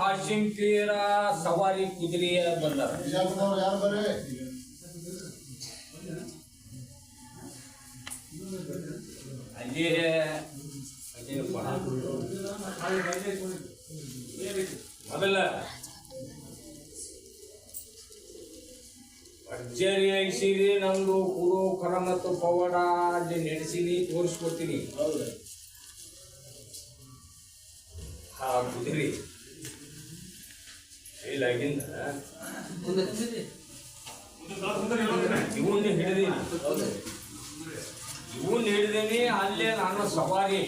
ಹಾಶಿಂಕೀರ ಸವಾರಿ ಕುದುರೆಯ ಬಂದಾರ ಅಲ್ಲಿ ಮೊದಲ ಭರ್ಜರಿ ಐಸಿರಿ ನಮ್ದು ಕುರು ಕರ ಮತ್ತು ಪವಾಡ ಅಲ್ಲಿ ನಡೆಸಿನಿ ತೋರಿಸ್ಕೊಡ್ತೀನಿ. ಹೌದು. ಆ ಕುದುರೆ ಕೈಲಾಗಿಂದ ಇವನ್ನ ಹಿಡಿದೀನಿ ಇವನ್ನ ಇವನ್ ಹಿಡಿದೀನಿ ಅಲ್ಲೇ ನಾನು ಸವಾರಿ.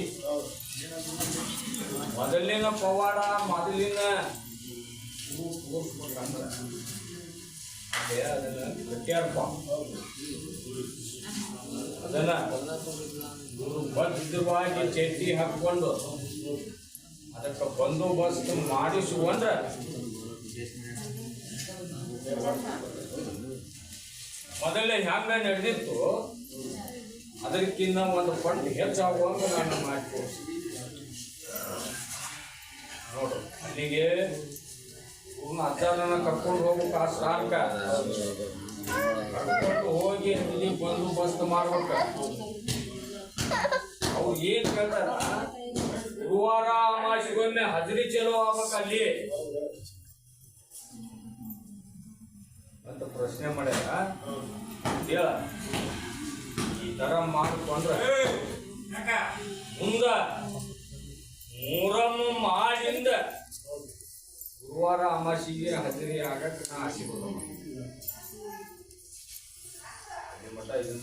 ಮೊದಲಿನ ಪವಾಡ, ಮೊದಲಿನ ಅದನ್ನ ಕಟ್ಯಾರಪ್ಪ ಹೌದು ಅದನ್ನ ಇವರು ಭದ್ರವಾಗಿ ಹಾಕೊಂಡು ಅದಕ್ಕೆ ಬಂದೋಬಸ್ತ್ ಮಾಡಿಸುವಂದ್ರ ಮೊದಲೇ ಹ್ಯಾಂಗ ನಡೆದಿತ್ತು? ಅದಕ್ಕಿಂತ ಒಂದು ಪಟ್ಟು ಹೆಚ್ಚಾಗುವಂಗ ನಾನು ಮಾಡಿಕೊಡ್ತೀನಿ ನೋಡು, ಅಲ್ಲಿಗೆ ಅಜ್ಜನ ಕರ್ಕೊಂಡು ಹೋಗ್ಬೇಕು ಆ ಸಾರ್ಕ. ಕರ್ಕೊಂಡು ಹೋಗಿ ಬಂದು ಬಂದೋಬಸ್ತ್ ಮಾಡ್ಬೇಕು. ಅವ್ರು ಏನ್ ಕೇಳ್ತಾರ? ಅಮಾಸಿಗೊಮ್ಮೆ ಹಜರಿ ಚಲೋ ಆಗ್ಬೇಕ ಅಲ್ಲಿ. ಅಂತ ಪ್ರಶ್ನೆ ಮಾಡ್ಯಾರ. ಹೇಳ ಈ ತರ ಮಾಡಿಕೊಂಡ್ರೆ ಮುಂದ ಮೂರಮ್ಮ ಮಾಡಿಂದ ಗುರುವಾರ ಅಮಾಸಿಗೆ ಹಜರಿ ಆಗಕ್ಕೆ ನಾ ಆಸೆ ಅಲ್ಲಿ ಮಠ ಇದನ್ನ